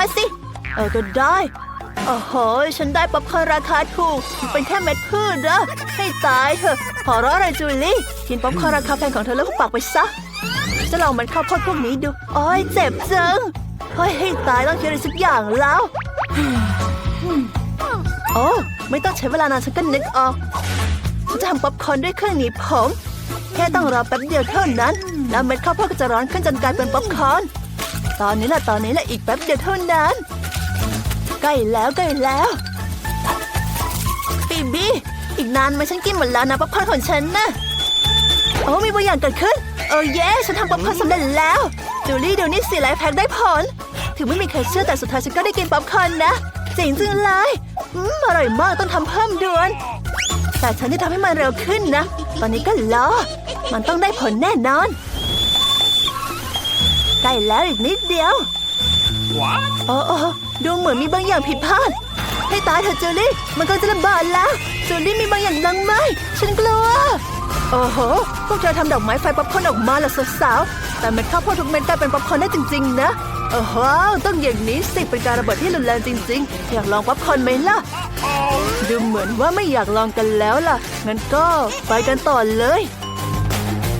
มาสิ เออก็ได้ โอ้โห ฉันได้ป๊อปคอร์นราคาถูก เป็นแค่เม็ดพืชนะให้ตายเถอะ ขอร้องอะไรจูลี่ กินป๊อปคอร์นราคาแพงของเธอแล้วก็ปากไปซะ จะลองมันข้าวโพดพวกนี้ดู อ้ยเจ็บจังเฮ้ยให้ตายต้องคิดอะไรสักอย่างแล้ว โอ้ไม่ต้องใช้เวลานานฉันก็นึกออกฉันจะทำป๊อปคอร์นด้วยเครื่องหนีบผม แค่ต้องรอแป๊บเดียวเท่านั้น แล้วเม็ดข้าวโพดก็จะร้อนขึ้นจนกลายเป็นป๊อปคอร์น ตอนนี้แหละตอนนี้แหละอีกแป๊บเดียวเท่านั้น ใกล้แล้วใกล้แล้วบีบีอีกนานไหมฉันกินหมดแล้วนะป๊อปคอร์นของฉันนะโอ้มีบางอย่างเกิดขึ้นเออเย้ฉันทำป๊อปคอร์นสำเร็จแล้วจูลี่เดูนี่สิไลฟ์แพ็คได้ผลถึงไม่มีใครเชื่อแต่สุดท้ายฉันก็ได้กินป๊อปคอร์นนะเจ๋งจังเลยอืมอร่อยมากต้องทำเพิ่มด่วน แต่ฉันจะทำให้มันเร็วขึ้นนะ ตอนนี้ก็รอมันต้องได้ผลแน่นอน ล้แล้วอีกนิดเดียว What? โอ้โอ้ดูเหมือนมีบางอย่างผิดพลาด ให้ตายเถอะจูลี่ มันกำลังจะระเบิดแล้วจูลี่มีบางอย่างดังไหมฉันกลัว โอ้โห พวกเธอทำดอกไม้ไฟป๊อปคอร์นออกมาละสาวๆ แต่เม็ดข้าวโพดทุกเม็ดกลายเป็นป๊อปคอร์นได้จริงๆ นะโอ้โหต้องอย่างนี้สิเป็นการระเบิดที่รุนแรงจริงๆ อยากลองป๊อปคอร์นไหมล่ะ ดูเหมือนว่าไม่อยากลองกันแล้วล่ะ งั้นก็ไปกันต่อเลย